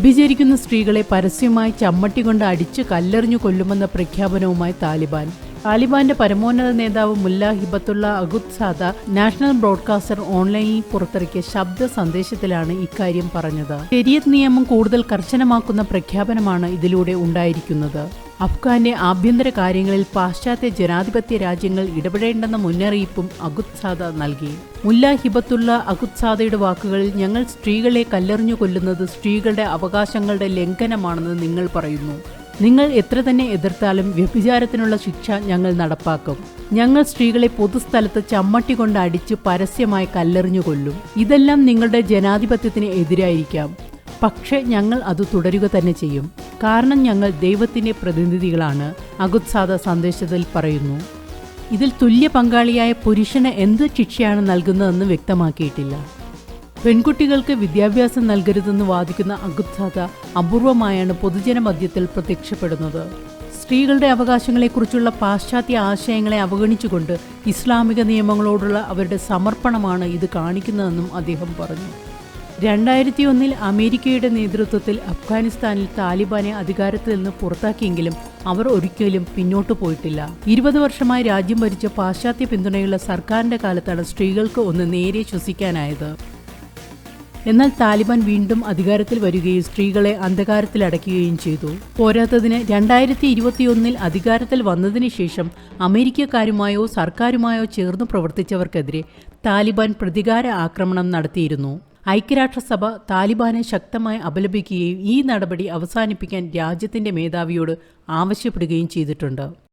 വ്യഭിചരിക്കുന്ന സ്ത്രീകളെ പരസ്യമായി ചമ്മട്ടി കൊണ്ട് അടിച്ച് കല്ലെറിഞ്ഞു കൊല്ലുമെന്ന പ്രഖ്യാപനവുമായി താലിബാൻ. താലിബാന്റെ പരമോന്നത നേതാവ് മുല്ല ഹിബത്തുള്ള അഗുദ് സാദ നാഷണൽ ബ്രോഡ്കാസ്റ്റർ ഓൺലൈനിൽ പുറത്തിറക്കിയ ശബ്ദ സന്ദേശത്തിലാണ് ഇക്കാര്യം പറഞ്ഞത്. ശരിയത് നിയമം കൂടുതൽ കർശനമാക്കുന്ന പ്രഖ്യാപനമാണ് ഇതിലൂടെ ഉണ്ടായിരിക്കുന്നത്. അഫ്ഗാന്റെ ആഭ്യന്തര കാര്യങ്ങളിൽ പാശ്ചാത്യ ജനാധിപത്യ രാജ്യങ്ങൾ ഇടപെടേണ്ടെന്ന മുന്നറിയിപ്പും അഗുദ് സാദ നൽകി. മുല്ല ഹിബത്തുള്ള വാക്കുകളിൽ ഞങ്ങൾ സ്ത്രീകളെ കല്ലെറിഞ്ഞു കൊല്ലുന്നത് സ്ത്രീകളുടെ അവകാശങ്ങളുടെ ലംഘനമാണെന്ന് നിങ്ങൾ പറയുന്നു. നിങ്ങൾ എത്ര തന്നെ എതിർത്താലും വ്യഭിചാരത്തിനുള്ള ശിക്ഷ ഞങ്ങൾ നടപ്പാക്കും. ഞങ്ങൾ സ്ത്രീകളെ പൊതുസ്ഥലത്ത് ചമ്മട്ടി കൊണ്ട് അടിച്ച് പരസ്യമായി കല്ലെറിഞ്ഞു കൊല്ലും. ഇതെല്ലാം നിങ്ങളുടെ ജനാധിപത്യത്തിന് എതിരായിരിക്കാം. പക്ഷേ ഞങ്ങൾ അത് തുടരുക തന്നെ ചെയ്യും. കാരണം ഞങ്ങൾ ദൈവത്തിന്റെ പ്രതിനിധികളാണ് അഗുത്സാദ സന്ദേശത്തിൽ പറയുന്നു. ഇതിൽ തുല്യ പങ്കാളിയായ പുരുഷന് എന്ത് ശിക്ഷയാണ് നൽകുന്നതെന്ന് വ്യക്തമാക്കിയിട്ടില്ല. പെൺകുട്ടികൾക്ക് വിദ്യാഭ്യാസം നൽകരുതെന്ന് വാദിക്കുന്ന അഗുത്സാദ അപൂർവമായാണ് പൊതുജന മധ്യത്തിൽ പ്രത്യക്ഷപ്പെടുന്നത്. സ്ത്രീകളുടെ അവകാശങ്ങളെക്കുറിച്ചുള്ള പാശ്ചാത്യ ആശയങ്ങളെ അവഗണിച്ചുകൊണ്ട് ഇസ്ലാമിക നിയമങ്ങളോടുള്ള അവരുടെ സമർപ്പണമാണ് ഇത് കാണിക്കുന്നതെന്നും അദ്ദേഹം പറഞ്ഞു. രണ്ടായിരത്തി ഒന്നിൽ അമേരിക്കയുടെ നേതൃത്വത്തിൽ അഫ്ഗാനിസ്ഥാനിൽ താലിബാനെ അധികാരത്തിൽ നിന്ന് പുറത്താക്കിയെങ്കിലും അവർ ഒരിക്കലും പിന്നോട്ടു പോയിട്ടില്ല. ഇരുപത് വർഷമായി രാജ്യം ഭരിച്ച പാശ്ചാത്യ പിന്തുണയുള്ള സർക്കാരിന്റെ കാലത്താണ് സ്ത്രീകൾക്ക് ഒന്ന് നേരെ ശ്വസിക്കാനായത്. എന്നാൽ താലിബാൻ വീണ്ടും അധികാരത്തിൽ വരികയും സ്ത്രീകളെ അന്ധകാരത്തിൽ അടയ്ക്കുകയും ചെയ്തു. പോരാത്തതിന് രണ്ടായിരത്തി ഇരുപത്തിയൊന്നിൽ അധികാരത്തിൽ വന്നതിന് ശേഷം അമേരിക്കക്കാരുമായോ സർക്കാരുമായോ ചേർന്ന് പ്രവർത്തിച്ചവർക്കെതിരെ താലിബാൻ പ്രതികാര ആക്രമണം നടത്തിയിരുന്നു. ഐക്യരാഷ്ട്രസഭ താലിബാനെ ശക്തമായി അപലപിക്കുകയും ഈ നടപടി അവസാനിപ്പിക്കാൻ രാജ്യത്തിന്റെ മേധാവിയോട് ആവശ്യപ്പെടുകയും ചെയ്തിട്ടുണ്ട്.